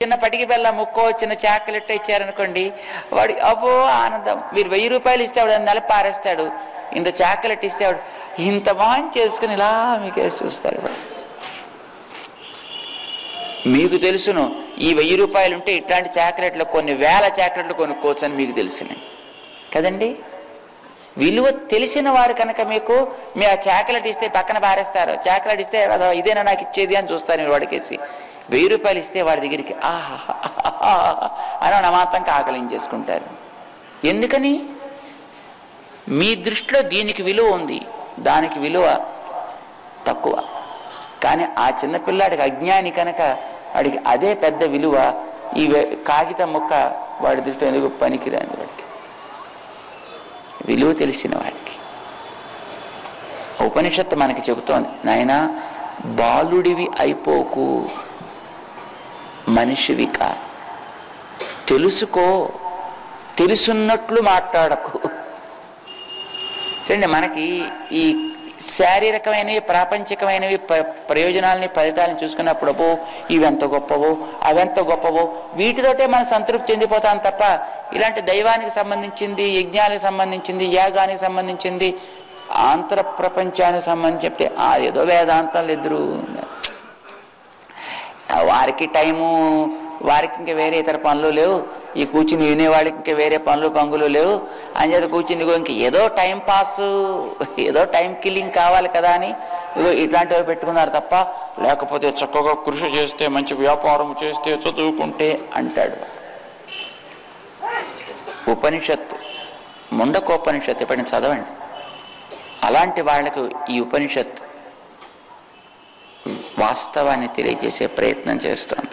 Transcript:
చిన్న పటికి బెల్ల ముక్కో చిన్న చాక్లెట్ ఇచ్చారనుకోండి వాడు అబ్బో ఆనందం. మీరు వెయ్యి రూపాయలు ఇస్తే వాడు నెల పారేస్తాడు. ఇంత చాక్లెట్ ఇస్తే వాడు ఇంత బాగా చేసుకుని ఇలా మీకేసి చూస్తాడు మీకు తెలుసును ఈ వెయ్యి రూపాయలు ఉంటే ఇట్లాంటి చాకలెట్లు కొన్ని వేల చాక్లెట్లు కొనుక్కోవచ్చు అని మీకు తెలుసును. కదండి? విలువ తెలిసిన వారు కనుక మీకు మీ ఆ చాకలెట్ ఇస్తే పక్కన పారేస్తారు. చాకలెట్ ఇస్తే "అదో ఇదేనా నాకు ఇచ్చేది అని చూస్తారు మీరు వాడికేసి. వెయ్యి రూపాయలు ఇస్తే వాడి దగ్గరికి ఆహా అని నమాతంగా ఆకలించేసుకుంటారు ఎందుకని? మీ దృష్టిలో దీనికి విలువ ఉంది. దానికి విలువ తక్కువ. కానీ ఆ చిన్నపిల్లాడికి అజ్ఞాని కనుక వాడికి అదే పెద్ద విలువ ఈ కాగితం ముక్క వాడి దృష్టిలో ఎందుకు పనికిరాని వాడికి? విలువ తెలిసిన వాడికి. ఉపనిషత్తు మనకి చెబుతోంది నాయన బాలుడివి అయిపోకు మనిషివి కా. తెలుసుకో తెలుసున్నట్లు మాట్లాడకు. చూడండి మనకి ఈ శారీరకమైనవి ప్రాపంచికమైనవి ప- ప్రయోజనాలని ఫలితాలను చూసుకున్నప్పుడు అబ్బో ఇవెంత గొప్పవో అవెంత గొప్పవో వీటితోటే మనం సంతృప్తి చెందిపోతాం తప్ప ఇలాంటి దైవానికి సంబంధించింది యజ్ఞానికి సంబంధించింది యాగానికి సంబంధించింది ఆంతర ప్రపంచానికి సంబంధించి చెప్తే ఆ ఏదో వేదాంతాలు ఎదురు. వారికి టైము వారికి ఇంకా వేరే ఇతర పనులు లేవు. ఈ కూర్చుని వినేవాడికి ఇంకా వేరే పనులు పంగులు లేవు. అంచేత కూర్చుని ఇంక ఏదో టైం పాస్ ఏదో టైం కిల్లింగ్ కావాలి కదా అని ఇట్లాంటివి పెట్టుకున్నారు తప్ప లేకపోతే చక్కగా కృషి చేస్తే మంచి వ్యాపారం చేస్తే చదువుకుంటే అంటాడు. ఉపనిషత్ ముండకోపనిషత్ ఎప్పుడైనా చదవండి. అలాంటి వాళ్ళకు ఈ ఉపనిషత్ వాస్తవాన్ని తెలియజేసే ప్రయత్నం చేస్తుంది.